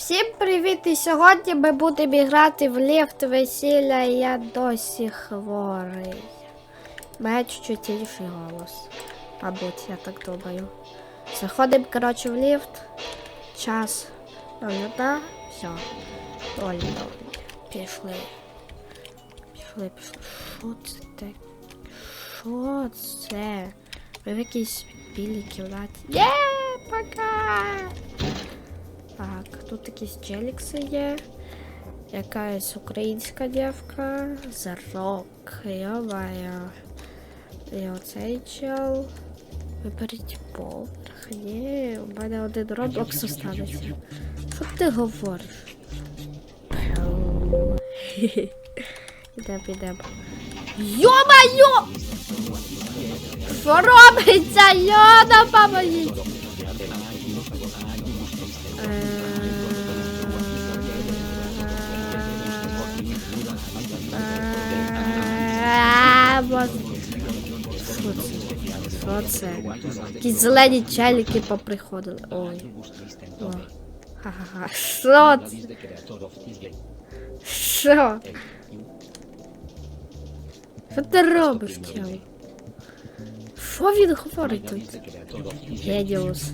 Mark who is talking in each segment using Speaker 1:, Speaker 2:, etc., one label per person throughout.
Speaker 1: Всім привіт! І сьогодні ми будемо грати в ліфт весілля, я досі хворий. Має чуть-чуть інший голос. Мабуть, я так думаю. Заходимо, коротше, в ліфт. Час. Ноль одна. Все. Ноль ноль. Пішли. Пішли, пішли. Що це таке? Що це? Ви в якійсь білій кімнаті. Є, пока! Так, тут якісь челікси є. Якась українська дівка. Зарок. Йомаю. І оцей чел. Виберіть поверх. Ні, у мене один роблокс останеться. Що ти говориш? Ідемо, ідемо. Йо-майо! Що робиться? Йода, поможіть! Що це? Якісь зелені челіки поприходили. Ой. Ха-ха-ха. Що це? Що? Що ти робиш, чел? Що він говорить тут? Гедіус.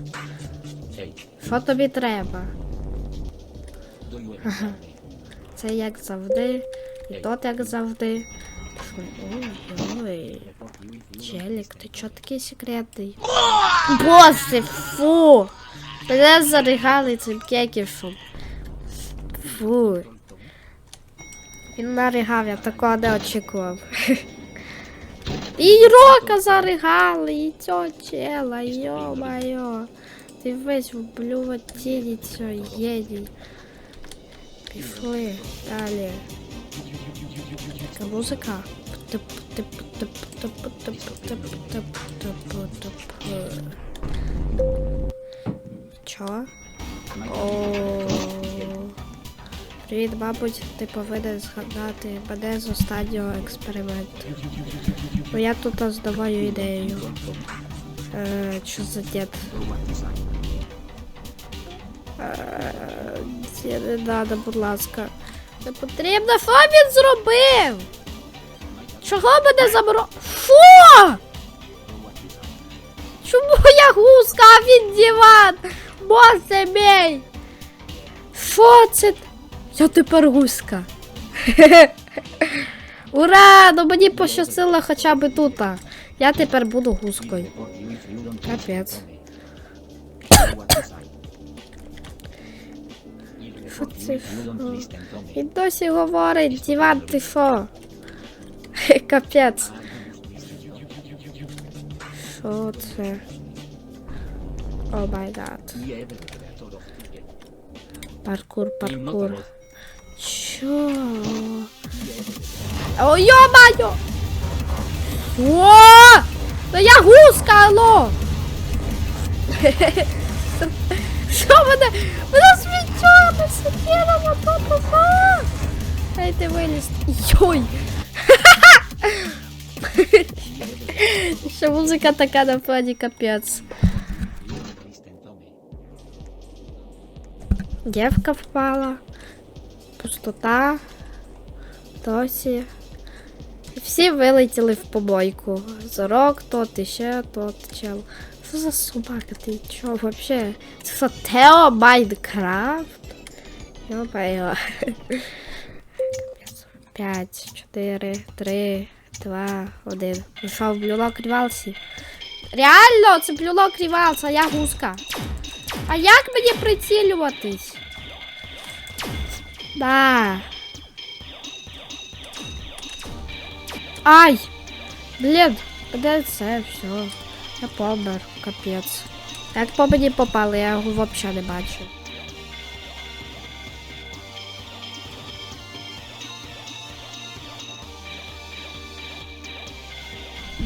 Speaker 1: Що тобі треба? Це як завжди, і тот як завжди. Ой-ой. Челік, ти чо такий секретний? Боже, фу! Мене заригали цим кекішем. Фу. Він наригав, я такого не очікував. І рока заригали, і цього чела, йо-майо. Ти весь в блювотіні цього єдій. Пішли далі. Яка музика? Чо? О. Привіт, мабуть, ти повинен згадати мене з останнього експерименту. Бо я тут здаваю ідею. Е, що за дід? Е, не треба, будь ласка. Не потрібно, що зробив? Чого мене заборо... Що? Чому я гуска, а він диван? Боже мій! Що це? Я тепер гуска. Ура! Ну мені пощастило хоча б тут. Я тепер буду гускою. Капець. Що це? Він досі говорить, диван, ти що? Капець. Що це? О май гад. Паркур, паркур. Чо? О, йо-моє! О! Да я гуска, алло! Що мене? Мене свічами сиділа тут ура! Дайте вилізти. Йой! Ще музыка така на плані капец. Девка впала, пустота, тосі. Всі вилетіли в побойку. Зорок, тот, іще, тот, чел. Що за собака? Ти чо вообще? Це Тео Майнкрафт? Йо-ба-йо. 5, 4, 3, 2, 1. Пішов блюлок рівалсі. Реально, це блюлок рівалс, а я гуска. А як мені прицілюватись? Да. Ай! Блін, де це все. Я помер, капець. Як по мені попали, я його взагалі не бачу.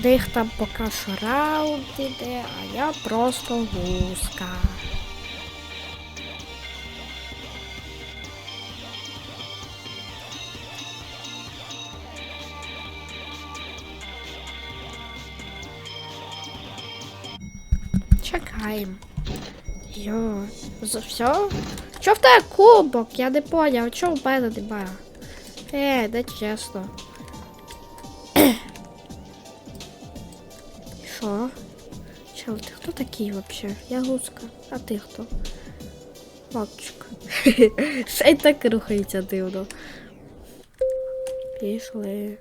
Speaker 1: Них там поки що раунд іде, а я просто гуска. Чекаємо. Йо, за все? Чо в тебе кубок? Я не поняв, чого в мене немає? Е, не чесно. Що? Чел, ти хто такий вообще? Я гуска. А ти хто? Хлопчик. Ще й так рухається дивно. Пішли.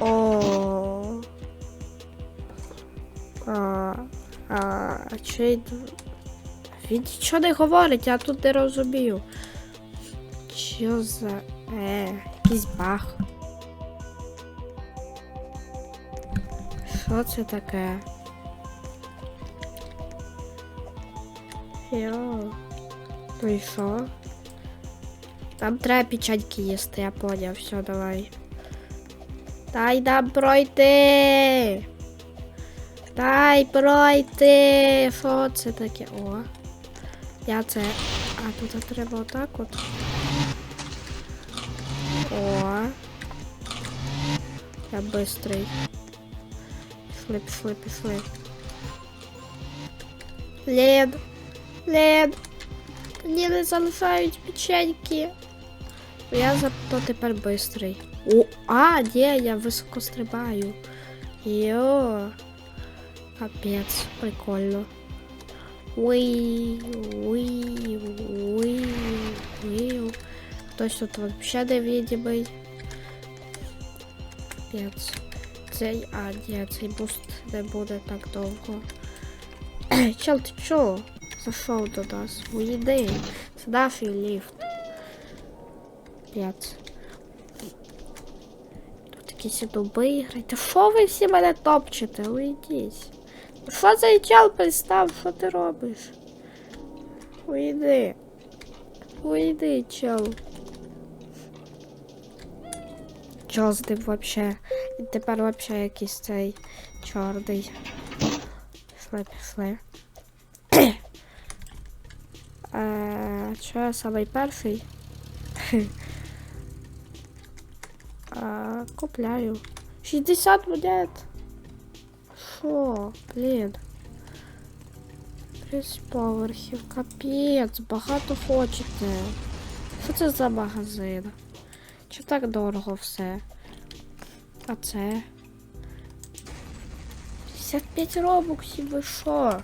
Speaker 1: О. А, а, чий... д- Він нічого не говорить, я тут не розумію. Що за... Е, якийсь баг. Що це таке? Йо. Ну і що? Там треба печеньки їсти, я поняв, все, давай. Дай нам пройти. Дай пройти. Що це таке? О. Я це. А тут треба отак от. О. Я бистрий. Пішли, пішли, пішли. Лед. Лед. Мені не залишають печеньки. Я зато тепер бистрий. О, а, ні, я високо стрибаю. Йо. Капець, прикольно. Уй, уй, уй, уй. Хтось тут вообще невидимий. Капець. Цей, а, цей буст не буде так довго. Чел, ти чо? Зайшов до нас. Уйди. Це наш ліфт. Капець. Тут якісь дуби грають. Та що ви всі мене топчете? Уйдіть. Що цей чел пристав? Що ти робиш? Уйди. Уйди, чел. Ним вообще? І тепер вообще якийсь цей чорний. Пішли, пішли. Е, Що я самий перший? А, купляю. 60 монет. Що? Блін. 30 поверхів. Капець, багато хочете. Що це за магазин? Чи так дорого все? А це? 55 робоксів, ви що?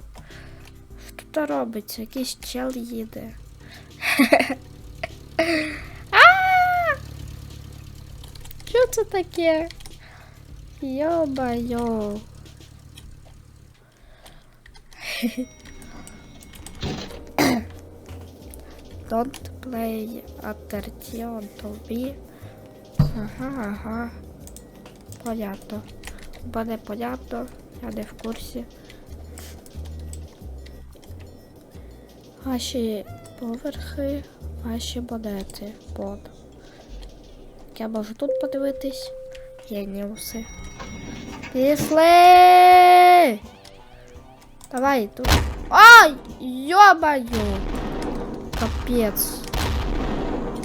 Speaker 1: Що тут робиться? Якийсь чел їде. Що це таке? Йо-байо. Don't play attention to me. Ага, ага. Понятно. Буде понятно, я не в курсі. Ваші поверхи, ваші монети. Под. Я можу тут подивитись. Є нюси. Пішли! Давай тут. Ай! Йо-моє! Капець.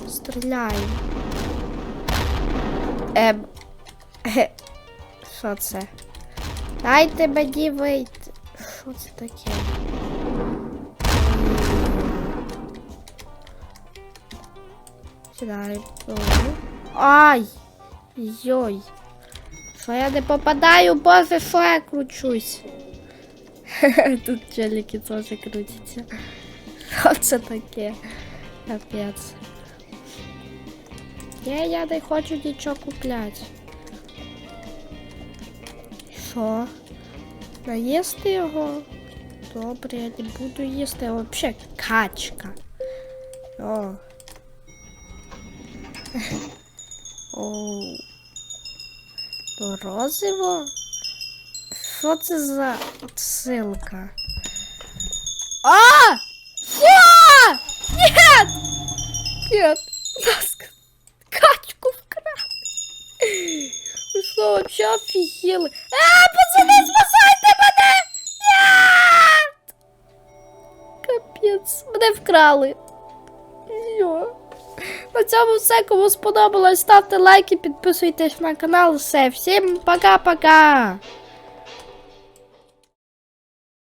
Speaker 1: Стріляй. Ем. Ге. Що це? Дайте мені вийти. Що це таке? Сідай. Ай! Йой. Що я не попадаю, боже, що я кручусь. Тут челіки теж крутяться. Що це таке? Капець. Я, я не хочу нічого купляти. Що? Наїсти його? Добре, я не буду їсти. Вообще качка. О. Оу. Морозиво? Що це за отсилка? А! Що? Нет! Нет! Будь Ви що, вообще офігели? А, пацани, спасайте мене! Нет! Капець, мене вкрали. Йо. На цьому все, кому сподобалось, ставте лайки, підписуйтесь на канал. Все, всім пока-пока!